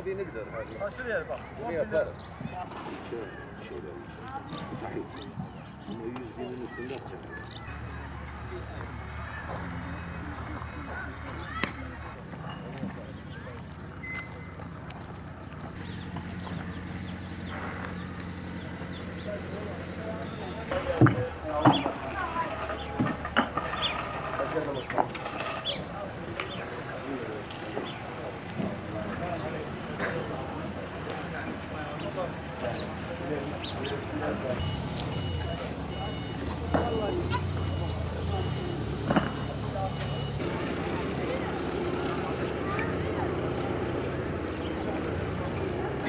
Hadi ne gidelim hadi. Ha şuraya bak. Bunu yaparız. Şöyle şeyler için. Bunu 100 binin üstünde atacak. Bir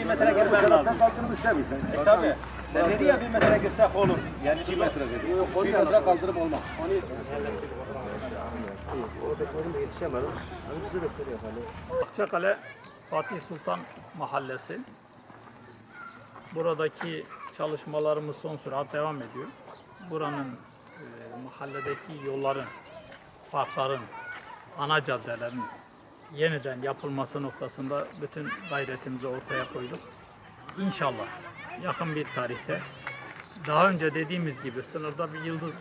metre girmen lazım. istemiyorsan. E tabi. Ben dedi ya bir metre girsek olur. Yani 2 metre dedi. Yok, 2 metre kaldırıp olmaz. Akçakale Fatih Sultan Mahallesi. Buradaki çalışmalarımız son sürat devam ediyor. Buranın e, mahalledeki yolların, parkların, ana caddelerin yeniden yapılması noktasında bütün gayretimizi ortaya koyduk. İnşallah yakın bir tarihte daha önce dediğimiz gibi sınırda bir yıldız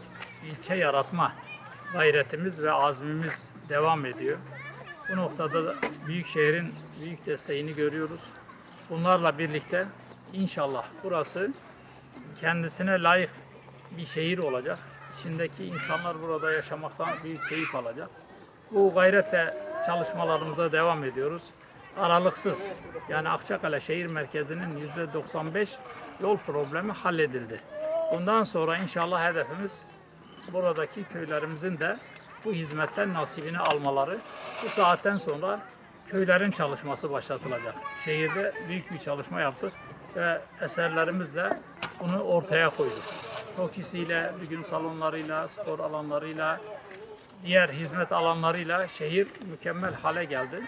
ilçe yaratma gayretimiz ve azmimiz devam ediyor. Bu noktada da Büyükşehir'in büyük desteğini görüyoruz. Bunlarla birlikte inşallah burası kendisine layık bir şehir olacak. İçindeki insanlar burada yaşamaktan büyük keyif alacak. Bu gayretle çalışmalarımıza devam ediyoruz. Aralıksız yani Akçakale şehir merkezinin %95 yol problemi halledildi. Bundan sonra inşallah hedefimiz buradaki köylerimizin de bu hizmetten nasibini almaları. Bu saatten sonra köylerin çalışması başlatılacak. Şehirde büyük bir çalışma yaptık ve eserlerimizle bunu ortaya koyduk. Tokisiyle, düğün salonlarıyla, spor alanlarıyla, diğer hizmet alanlarıyla şehir mükemmel hale geldi.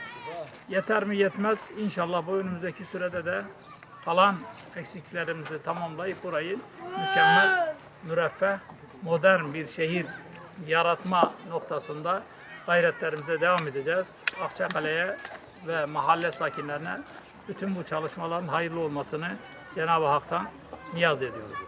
Yeter mi yetmez. İnşallah bu önümüzdeki sürede de kalan eksiklerimizi tamamlayıp burayı mükemmel, müreffeh, modern bir şehir yaratma noktasında gayretlerimize devam edeceğiz. Akçakale'ye ve mahalle sakinlerine bütün bu çalışmaların hayırlı olmasını Cenab-ı Hak'tan niyaz ediyoruz.